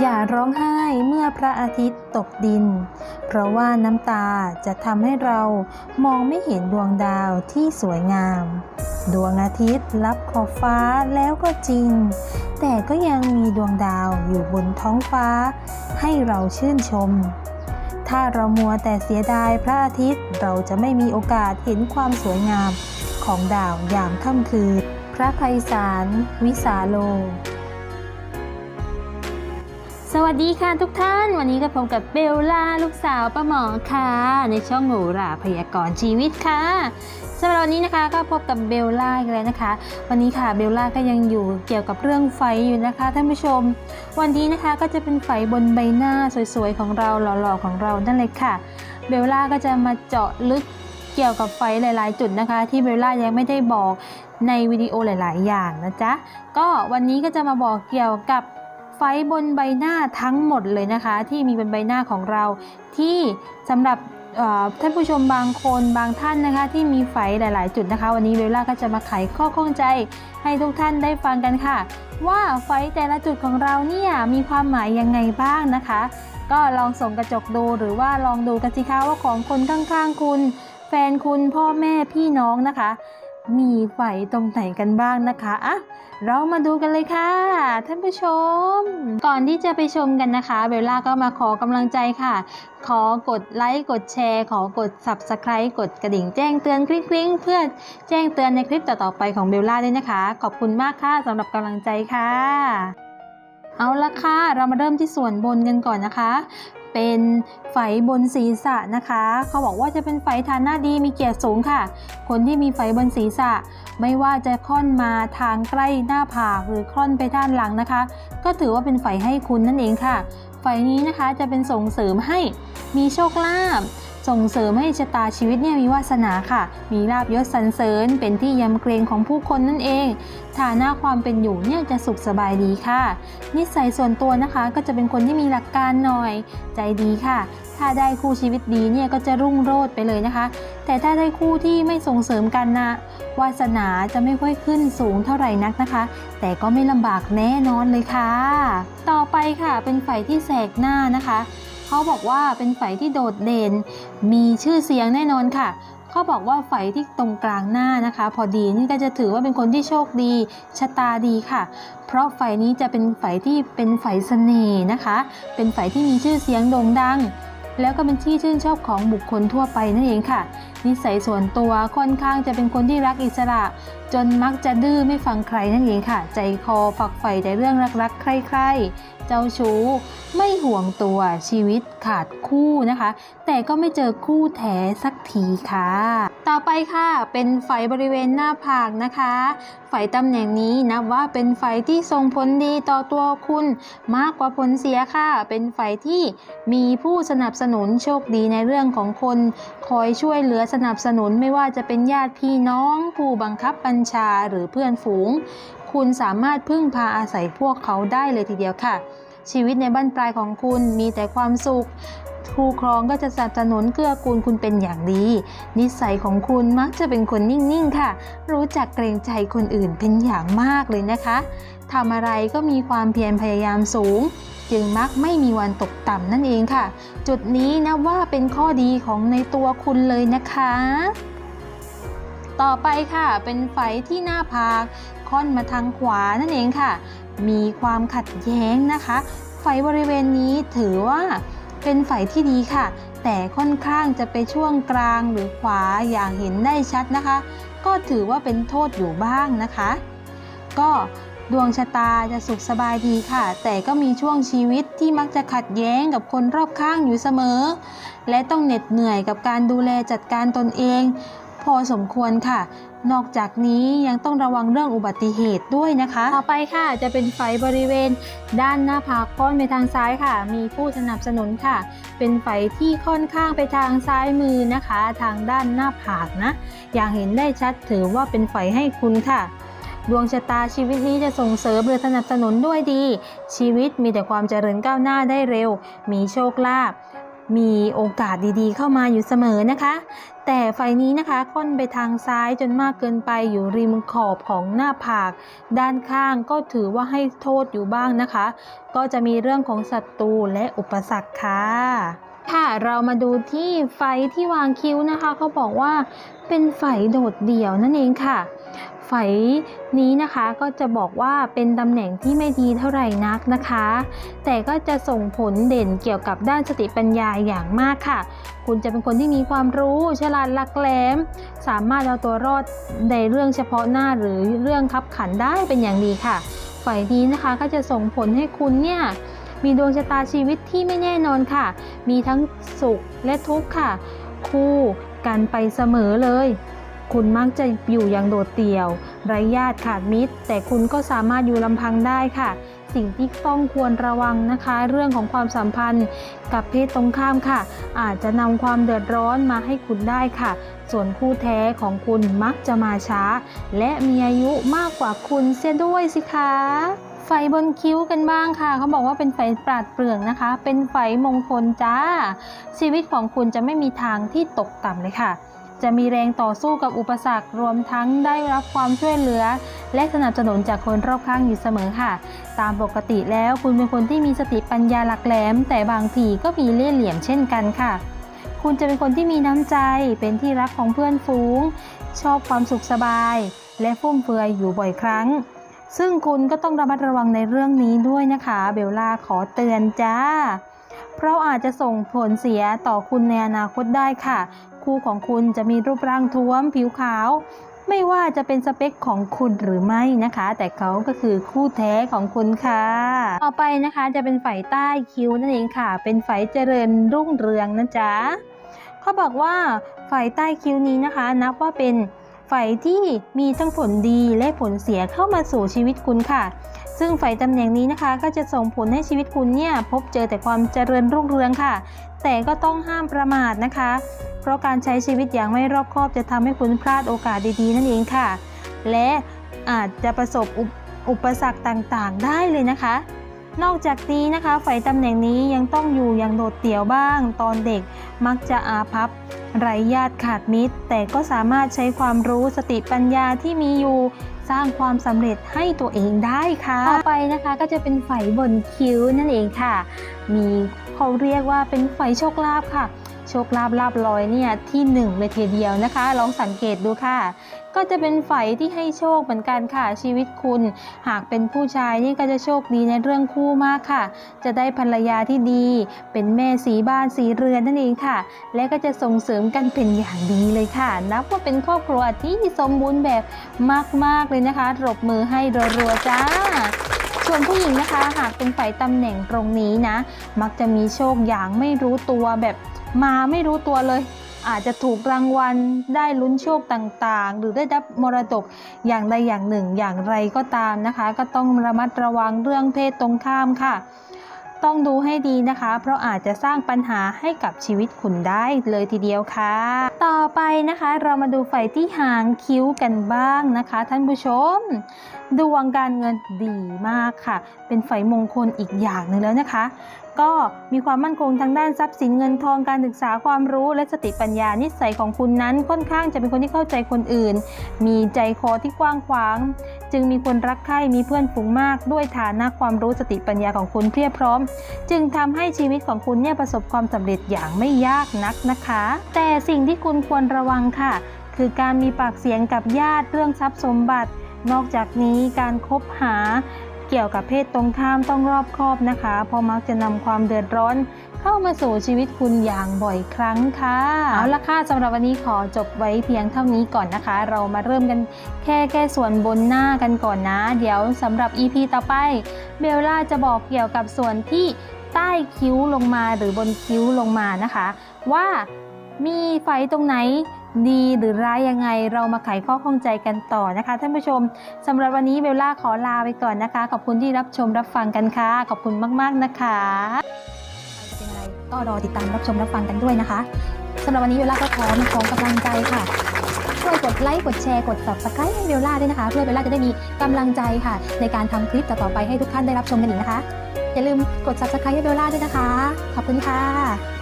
อย่าร้องไห้เมื่อพระอาทิตย์ตกดิน เพราะว่าน้ำตาจะทำให้เรามองไม่เห็นดวงดาวที่สวยงาม ดวงอาทิตย์ลับขอบฟ้าแล้วก็จริง แต่ก็ยังมีดวงดาวอยู่บนท้องฟ้า ให้เราชื่นชม ถ้าเรามัวแต่เสียดายพระอาทิตย์เราจะไม่มีโอกาสเห็นความสวยงามของดาวยามค่ำคืน พระไพศาลวิสาโล สวัสดีค่ะทุกท่าน วันนี้ก็พบกับเบลล่าลูกสาวป้าหมอค่ะ ในช่องหนูหราพยากรณ์ชีวิตค่ะสำหรับวันนี้นะคะก็พบกับเบลล่าอีกแล้วนะคะ วันนี้ค่ะเบลล่าก็ยังอยู่เกี่ยวกับเรื่องไฟอยู่นะคะท่านผู้ชม วันนี้นะคะก็จะเป็นไฟบนใบหน้าสวยๆของเราหล่อๆของเรานั่นเลยค่ะ เบลล่าก็จะมาเจาะลึกเกี่ยวกับไฟหลายๆ จุดนะคะ ที่เบลล่ายังไม่ได้บอกในวิดีโอหลาย ๆ อย่างนะจ๊ะก็วันนี้ก็จะมาบอกเกี่ยวกับ ไฟบนใบหน้าทั้งหมดเลยนะคะ ที่มีบนใบหน้าของเรา ที่สำหรับท่านผู้ชมบางคนบางท่านนะคะ ที่มีไฟหลาย ๆ จุดนะคะ วันนี้เบลล่าก็จะมาไขข้อข้องใจ ให้ทุกท่านได้ฟังกันค่ะ ว่าไฟแต่ละจุดของเราเนี่ยมีความหมายยังไงบ้างนะคะ ก็ลองส่งกระจกดูหรือว่าลองดูกันสิคะว่าของคนข้าง ๆ คุณ แฟนคุณพ่อแม่พี่น้องนะคะ มีไฟตรงไหนกันบ้างนะคะอะเรามาดูกันเลยค่ะ ท่านผู้ชม ก่อนที่จะไปชมกันนะคะเบลล่าก็มาขอกำลังใจค่ะ ขอกดไลค์กดแชร์ ขอกด Subscribe กดกระดิ่งแจ้งเตือนกริ๊งๆ เพื่อแจ้งเตือนในคลิปต่อๆไปของเบลล่าด้วยนะคะ ขอบคุณมากค่ะสำหรับกำลังใจค่ะเอาละค่ะ เรามาเริ่มที่ส่วนบนกันก่อนนะคะ เป็นไฝบนศีรษะนะคะ เขาบอกว่าจะเป็นไฝฐานะดีมีเกียรติสูงค่ะ คนที่มีไฝบนศีรษะ ไม่ว่าจะค่อนมาทางใกล้หน้าผากหรือค่อนไปด้านหลังนะคะ ก็ถือว่าเป็นไฝให้คุณนั่นเองค่ะ ไฝนี้นะคะจะเป็นส่งเสริมให้มีโชคลาภ ส่งเสริมให้ชะตาชีวิตเนี่ยมีวาสนาค่ะ มีลาบยศสรรเสริญ เป็นที่ยำเกรงของผู้คนนั่นเอง ฐานะความเป็นอยู่เนี่ยจะสุขสบายดีค่ะ นิสัยส่วนตัวนะคะก็จะเป็นคนที่มีหลักการหน่อย ใจดีค่ะ ถ้าได้คู่ชีวิตดีเนี่ยก็จะรุ่งโรจน์ไปเลยนะคะ แต่ถ้าได้คู่ที่ไม่ส่งเสริมกันนะวาสนาจะไม่ค่อยขึ้นสูงเท่าไหร่นักนะคะ แต่ก็ไม่ลำบากแน่นอนเลยค่ะ ต่อไปค่ะเป็นไฝที่แสกหน้านะคะ เขาบอกว่าเป็นไฝที่โดดเด่น มีชื่อเสียงแน่นอนค่ะเขาบอกว่าไฝที่ตรงกลางหน้านะคะ พอดีนี่ก็จะถือว่าเป็นคนที่โชคดีชะตาดีค่ะ เพราะไฝนี้จะเป็นไฝที่เป็นไฝเสน่ห์นะคะ เป็นไฝที่มีชื่อเสียงโด่งดัง แล้วก็เป็นที่ชื่นชอบของบุคคลทั่วไปนั่นเองค่ะ นิสัยส่วนตัวค่อนข้างจะเป็นคนที่รักอิสระ จนมักจะดื้อไม่ฟังใครนั่นเองค่ะ ใจคอฝักใฝ่แต่เรื่องรักๆใครๆ เจ้าชู้ ไม่ห่วงตัวชีวิตขาดคู่นะคะ แต่ก็ไม่เจอคู่แท้สักทีค่ะ ต่อไปค่ะเป็นไฝบริเวณหน้าผากนะคะไฝตำแหน่งนี้นับว่าเป็นไฝที่ส่งผลดีต่อตัวคุณ มากกว่าผลเสียค่ะ เป็นไฝที่มีผู้สนับสนุนโชคดีในเรื่องของคน คอยช่วยเหลือสนับสนุนไม่ว่าจะเป็นญาติพี่น้อง ผู้บังคับบัญชาหรือเพื่อนฝูงคุณสามารถพึ่งพาอาศัยพวกเขาได้เลยทีเดียวค่ะ ชีวิตในบ้านปลายของคุณมีแต่ความสุขครูครองก็จะสนับสนุนเกื้อกูลคุณเป็นอย่างดี นิสัยของคุณมักจะเป็นคนนิ่งๆค่ะ รู้จักเกรงใจคนอื่นเป็นอย่างมากเลยนะคะทำอะไรก็มีความเพียรพยายามสูง จึงมักไม่มีวันตกต่ำนั่นเองค่ะ จุดนี้นะว่าเป็นข้อดีของในตัวคุณเลยนะคะ ต่อไปค่ะเป็นไฝที่หน้าผาก ค่อนมาทางขวานั่นเองค่ะ มีความขัดแย้งนะคะไฝบริเวณนี้ถือว่าเป็นไฝที่ดีค่ะ แต่ค่อนข้างจะไปช่วงกลางหรือขวาอย่างเห็นได้ชัดนะคะ ก็ถือว่าเป็นโทษอยู่บ้างนะคะ ก็ดวงชะตาจะสุขสบายดีค่ะ แต่ก็มีช่วงชีวิตที่มักจะขัดแย้งกับคนรอบข้างอยู่เสมอ และต้องเหน็ดเหนื่อยกับการดูแลจัดการตนเอง อสมควรค่ะ นอกจากนี้ยังต้องระวังเรื่องอุบัติเหตุด้วยนะคะ ต่อไปค่ะจะเป็นไฟบริเวณ ด้านหน้าผากค่อนไปทางซ้ายค่ะ มีผู้สนับสนุนค่ะ เป็นไฟที่ค่อนข้างไปทางซ้ายมือนะคะ ทางด้านหน้าผากนะ อย่างเห็นได้ชัดถือว่าเป็นไฟให้คุณค่ะดวงชะตาชีวิตนี้จะส่งเสริมหรือสนับสนุนด้วยดี ชีวิตมีแต่ความเจริญก้าวหน้าได้เร็ว มีโชคลาภ มีโอกาสดีๆ เข้ามาอยู่เสมอนะคะ แต่ไฟนี้นะคะค่อนไปทางซ้ายจนมากเกินไปอยู่ริมขอบของหน้าผาก ด้านข้างก็ถือว่าให้โทษอยู่บ้างนะคะ ก็จะมีเรื่องของศัตรูและอุปสรรคค่ะค่ะเรามาดูที่ไฟที่วางคิ้วนะคะเขาบอกว่าเป็นไฟโดดเดี่ยวนั่นเองค่ะ ไฟนี้นะคะก็จะบอกว่าเป็นตำแหน่งที่ไม่ดีเท่าไหร่นักนะคะ แต่ก็จะส่งผลเด่นเกี่ยวกับด้านสติปัญญาอย่างมากค่ะ คุณจะเป็นคนที่มีความรู้ฉลาดหลักแหลม สามารถเอาตัวรอดในเรื่องเฉพาะหน้าหรือเรื่องคับขันได้เป็นอย่างดีค่ะฝ่ายนี้นะคะก็จะส่งผลให้คุณเนี่ยมีดวงชะตาชีวิตที่ไม่แน่นอนค่ะ มีทั้งสุขและทุกข์ค่ะ คู่กันไปเสมอเลย คุณมักจะอยู่อย่างโดดเดี่ยว ไร้ญาติขาดมิตร แต่คุณก็สามารถอยู่ลำพังได้ค่ะ สิ่งที่ต้องควรระวังนะคะ เรื่องของความสัมพันธ์กับเพศตรงข้ามค่ะ อาจจะนำความเดือดร้อนมาให้คุณได้ค่ะ ส่วนคู่แท้ของคุณมักจะมาช้า และมีอายุมากกว่าคุณเสียด้วยสิคะไฟบนคิ้วกันบ้างค่ะ เขาบอกว่าเป็นไฟปราดเปรื่องนะคะ เป็นไฟมงคลจ้า ชีวิตของคุณจะไม่มีทางที่ตกต่ำเลยค่ะ จะมีแรงต่อสู้กับอุปสรรครวมทั้งได้รับความช่วยเหลือ และสนับสนุนจากคนรอบข้างอยู่เสมอค่ะ ตามปกติแล้วคุณเป็นคนที่มีสติปัญญาหลักแหลม แต่บางทีก็มีเล่ห์เหลี่ยมเช่นกันค่ะ คุณจะเป็นคนที่มีน้ำใจ เป็นที่รักของเพื่อนฝูง ชอบความสุขสบาย และฟุ่มเฟือยอยู่บ่อยครั้ง ซึ่งคุณก็ต้องระมัดระวังในเรื่องนี้ด้วยนะคะ เบลล่าขอเตือนจ้าเพราะอาจจะส่งผลเสียต่อคุณในอนาคตได้ค่ะ คู่ของคุณจะมีรูปร่างท้วมผิวขาว ไม่ว่าจะเป็นสเปคของคุณหรือไม่นะคะ แต่เขาก็คือคู่แท้ของคุณค่ะ ต่อไปนะคะจะเป็นฝ่ายใต้คิ้วนั่นเองค่ะ เป็นฝ่ายเจริญรุ่งเรืองนะจ๊ะเขาบอกว่าฝ่ายใต้คิ้วนี้นะคะ นับว่าเป็นฝ่ายที่มีทั้งผลดีและผลเสียเข้ามาสู่ชีวิตคุณค่ะ ซึ่งฝ่ายตำแหน่งนี้นะคะ ก็จะส่งผลให้ชีวิตคุณเนี่ยพบเจอแต่ความเจริญรุ่งเรืองค่ะ แต่ก็ต้องห้ามประมาทนะคะ เพราะการใช้ชีวิตอย่างไม่รอบคอบจะทำให้คุณพลาดโอกาสดีๆ นั่นเองค่ะ และอาจจะประสบอุปอุปสรรคต่างๆ ได้เลยนะคะ นอกจากนี้นะคะฝ่ายตำแหน่งนี้ยังต้องอยู่อย่างโดดเดี่ยวบ้าง ตอนเด็กมักจะอาภัพไร้ญาติขาดมิตร แต่ก็สามารถใช้ความรู้สติปัญญาที่มีอยู่สร้างความสำเร็จให้ตัวเองได้ค่ะ ต่อไปนะคะก็จะเป็นไฟบนคิ้วนั่นเองค่ะ มีเขาเรียกว่าเป็นไฟโชคลาภค่ะ โชคลาภลาบลอยเนี่ยที่หนึ่งเลยทีเดียวนะคะ ลองสังเกตดูค่ะ ก็จะเป็นไฟที่ให้โชคเหมือนกันค่ะชีวิตคุณ หากเป็นผู้ชายนี่ก็จะโชคดีในเรื่องคู่มากค่ะ จะได้ภรรยาที่ดี เป็นแม่สีบ้านสีเรือนนั่นเองค่ะ และก็จะส่งเสริมกันเป็นอย่างดีเลยค่ะ นับว่าเป็นครอบครัวที่สมบูรณ์แบบมากๆเลยนะคะรบมือให้รัวๆจ้าส่วนผู้หญิงนะคะหากเป็นฝ่ายตำแหน่งตรงนี้นะ มักจะมีโชคอย่างไม่รู้ตัวแบบ มาไม่รู้ตัวเลย อาจจะถูกรางวัลได้ลุ้นโชคต่างๆ หรือได้รับมรดกอย่างใดอย่างหนึ่งอย่างไรก็ตามนะคะ ก็ต้องระมัดระวังเรื่องเพศตรงข้ามค่ะ ต้องดูให้ดีนะคะ เพราะอาจจะสร้างปัญหาให้กับชีวิตคุณได้เลยทีเดียวค่ะ ต่อไปนะคะเรามาดูไฟที่หางคิ้วกันบ้างนะคะ ท่านผู้ชมดวงการเงินดีมากค่ะ เป็นไฟมงคลอีกอย่างหนึ่งแล้วนะคะ ก็มีความมั่นคงทางด้านทรัพย์สินเงินทองการศึกษาความรู้และสติปัญญานิสัยของคุณนั้นค่อนข้างจะเป็นคนที่เข้าใจคนอื่น มีใจคอที่กว้างขวาง จึงมีคนรักใคร่มีเพื่อนฝูงมาก ด้วยฐานะความรู้สติปัญญาของคุณเพียบพร้อม จึงทำให้ชีวิตของคุณเนี่ยประสบความสำเร็จอย่างไม่ยากนักนะคะ แต่สิ่งที่คุณควรระวังค่ะ คือการมีปากเสียงกับญาติเรื่องทรัพย์สมบัติ นอกจากนี้การคบหา เกี่ยวกับเพศตรงข้ามต้องรอบคอบนะคะเพราะมักจะนำความเดือดร้อน เข้ามาสู่ชีวิตคุณอย่างบ่อยครั้งค่ะ เอาละค่ะสำหรับวันนี้ขอจบไว้เพียงเท่านี้ก่อนนะคะ เรามาเริ่มกันแค่แค่ส่วนบนหน้ากันก่อนนะ เดี๋ยวสำหรับ EP ต่อไป เบลล่าจะบอกเกี่ยวกับส่วนที่ใต้คิ้วลงมาหรือบนคิ้วลงมานะคะ ว่ามีไฟตรงไหน ดีหรือร้ายยังไงเรามาไขข้อข้องใจกันต่อนะคะท่านผู้ชมสำหรับวันนี้เบลล่าขอลาไปก่อนนะคะ ขอบคุณที่รับชมรับฟังกันค่ะ ขอบคุณมาก ๆ นะคะเป็นอะไรก็รอติดตามรับชมรับฟังกันด้วยนะคะสำหรับวันนี้เบลล่าก็ขอมาขอกำลังใจค่ะช่วยกดไลค์กดแชร์กด subscribe ให้เบลล่าด้วยนะคะ เพื่อเบลล่าจะได้มีกำลังใจค่ะ ในการทำคลิปต่อไปให้ทุกท่านได้รับชมกันอีกนะคะอย่าลืมกด subscribe ให้เบลล่าด้วยนะคะ ขอบคุณค่ะ